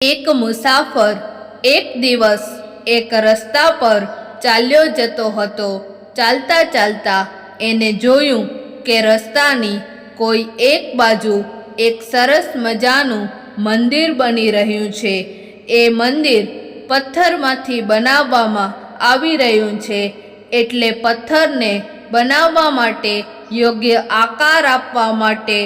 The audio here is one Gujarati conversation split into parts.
એક મુસાફર એક દિવસ એક રસ્તા પર ચાલ્યો જતો હતો. ચાલતા ચાલતા એને જોયું કે રસ્તાની કોઈ એક બાજુ એક સરસ મજાનું મંદિર બની રહ્યું છે. એ મંદિર પથ્થરમાંથી બનાવવામાં આવી રહ્યું છે એટલે પથ્થરને બનાવવા માટે યોગ્ય આકાર આપવા માટે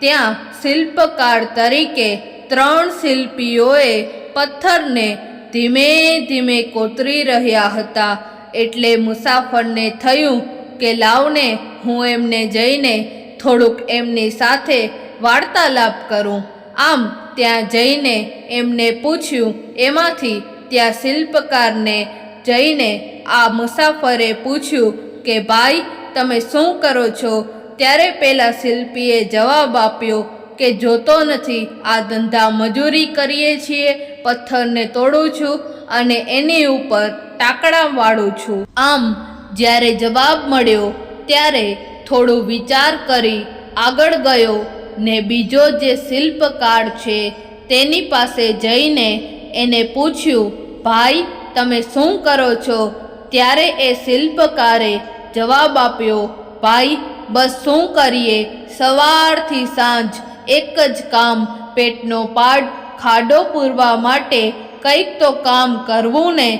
ત્યાં શિલ્પકાર તરીકે ત્રણ શિલ્પીઓએ પથ્થરને ધીમે ધીમે કોતરી રહ્યા હતા. એટલે મુસાફરને થયું કે, લાવને, હું એમને જઈને થોડુંક એમની સાથે વાર્તાલાપ કરું. આમ ત્યાં જઈને એમને પૂછ્યું, એમાંથી ત્યાં શિલ્પકારને જઈને આ મુસાફરે પૂછ્યું કે, ભાઈ, તમે શું કરો છો? ત્યારે પેલા શિલ્પીએ જવાબ આપ્યો કે જોતો નથી. આ ધંધા મજૂરી કરીએ છીએ, પથ્થરને તોડું છું અને એની ઉપર ટાકડા વાળું છું. આમ, જ્યારે જવાબ મળ્યો, ત્યારે થોડો વિચાર કરી આગળ ગયો ને બીજો જે શિલ્પકાર છે, તેની પાસે જઈને એને પૂછ્યું, ભાઈ, તમે શું કરો છો? ત્યારે એ શિલ્પકારે જવાબ આપ્યો, ભાઈ, બસ શું કરીએ? સવારથી સાંજ એક જ કામ, પેટનો પાડ ખાડો પૂરવા માટે કંઈક તો કામ કરવું ને,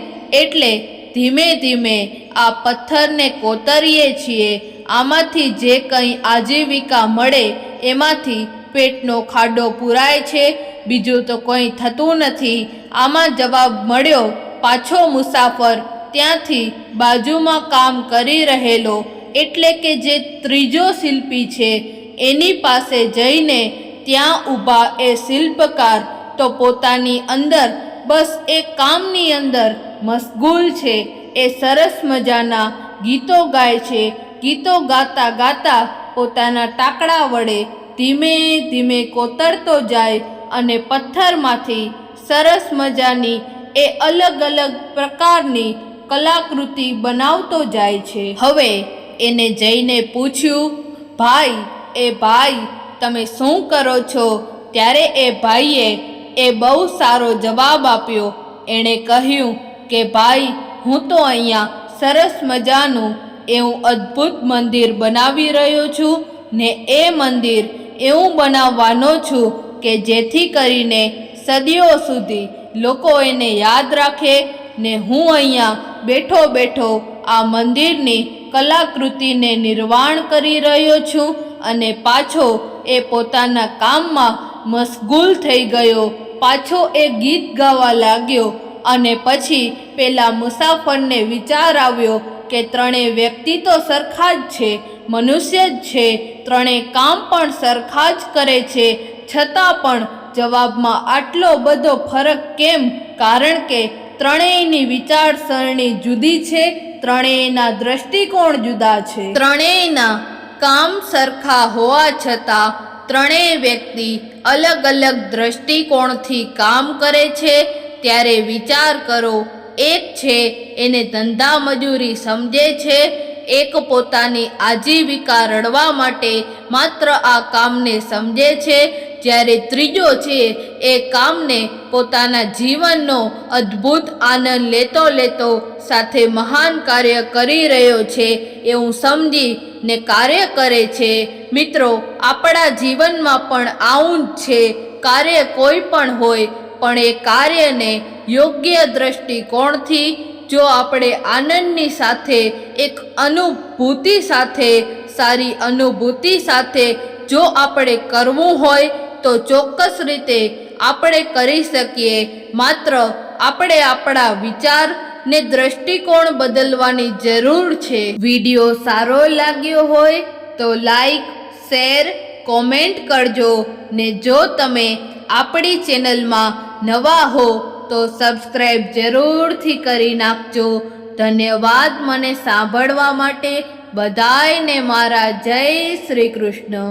એટલે ધીમે ધીમે આ પથ્થરને કોતરીએ છીએ. આમાંથી જે કંઈ આજીવિકા મળે, એમાંથી પેટનો ખાડો પૂરાય છે. બીજું તો કંઈ થતું નથી. આમાં જવાબ મળ્યો, પાછો મુસાફર ત્યાંથી બાજુમાં કામ કરી રહેલો, એટલે કે જે ત્રીજો શિલ્પી છે એની પાસે જઈને ત્યાં ઊભા એ શિલ્પકાર તો પોતાની અંદર બસ એ કામની અંદર મશગુલ છે, એ સરસ મજાના ગીતો ગાય છે, ગીતો ગાતા ગાતા પોતાના ટાકડા વડે ધીમે ધીમે કોતરતો જાય અને પથ્થરમાંથી સરસ મજાની એ અલગ અલગ પ્રકારની કલાકૃતિ બનાવતો જાય છે. હવે એને જઈને પૂછ્યું, ભાઈ એ ભાઈ, તમે શું કરો છો? ત્યારે એ ભાઈએ એ બહુ સારો જવાબ આપ્યો. એણે કહ્યું કે, ભાઈ, હું તો અહીંયા સરસ મજાનું એવું અદ્ભુત મંદિર બનાવી રહ્યો છું ને એ મંદિર એવું બનાવવાનો છું કે જેથી કરીને સદીઓ સુધી લોકો એને યાદ રાખે ને હું અહીંયા બેઠો બેઠો આ મંદિરની કલાકૃતિને નિર્વાણ કરી રહ્યો છું અને પાછો એ પોતાના કામમાં મશગુલ થઈ ગયો. પાછો એ ગીત ગાવા લાગ્યો અને પછી પેલા મુસાફરને વિચાર આવ્યો કે ત્રણેય વ્યક્તિ તો સરખા જ છે, મનુષ્ય જ છે ત્રણેય કામ પણ સરખા જ કરે છે. છતાં પણ જવાબમાં આટલો બધો ફરક કેમ? કારણ કે ત્રણેયની વિચારસરણી જુદી છે, ત્રણેયના દ્રષ્ટિકોણ જુદા છે. ત્રણેયના કામ સરખા હોવા છતાં ત્રણેય વ્યક્તિ અલગ અલગ દ્રષ્ટિકોણથી કામ કરે છે, ત્યારે વિચાર કરો, એક છે એને ધંધા મજૂરી સમજે છે, એક પોતાની આજીવિકા રડવા માટે માત્ર આ કામને સમજે છે જ્યારે ત્રીજો છે, એ કામને પોતાના જીવનનો અદ્ભુત આનંદ લેતો લેતો સાથે મહાન કાર્ય કરી રહ્યો છે, એવું સમજી ને કાર્ય કરે છે. મિત્રો, આપણા જીવનમાં પણ આવું જ છે. કાર્ય કોઈ પણ હોય, પણ એ કાર્યને યોગ્ય દ્રષ્ટિકોણથી જો આપણે આનંદની સાથે, એક અનુભૂતિ સાથે, સારી અનુભૂતિ સાથે જો આપણે કરવું હોય તો ચોક્કસ રીતે આપણે કરી શકીએ. માત્ર આપણે આપણા વિચાર ને દ્રષ્ટિકોણ બદલવાની જરૂર છે. વીડિયો સારો લાગ્યો હોય તો લાઈક, શેર, કોમેન્ટ કરજો ને જો તમે આપણી ચેનલમાં નવા હો તો સબસ્ક્રાઈબ જરૂરથી કરી નાખજો. ધન્યવાદ મને સાંભળવા માટે. બધાયને મારા જય શ્રી કૃષ્ણ.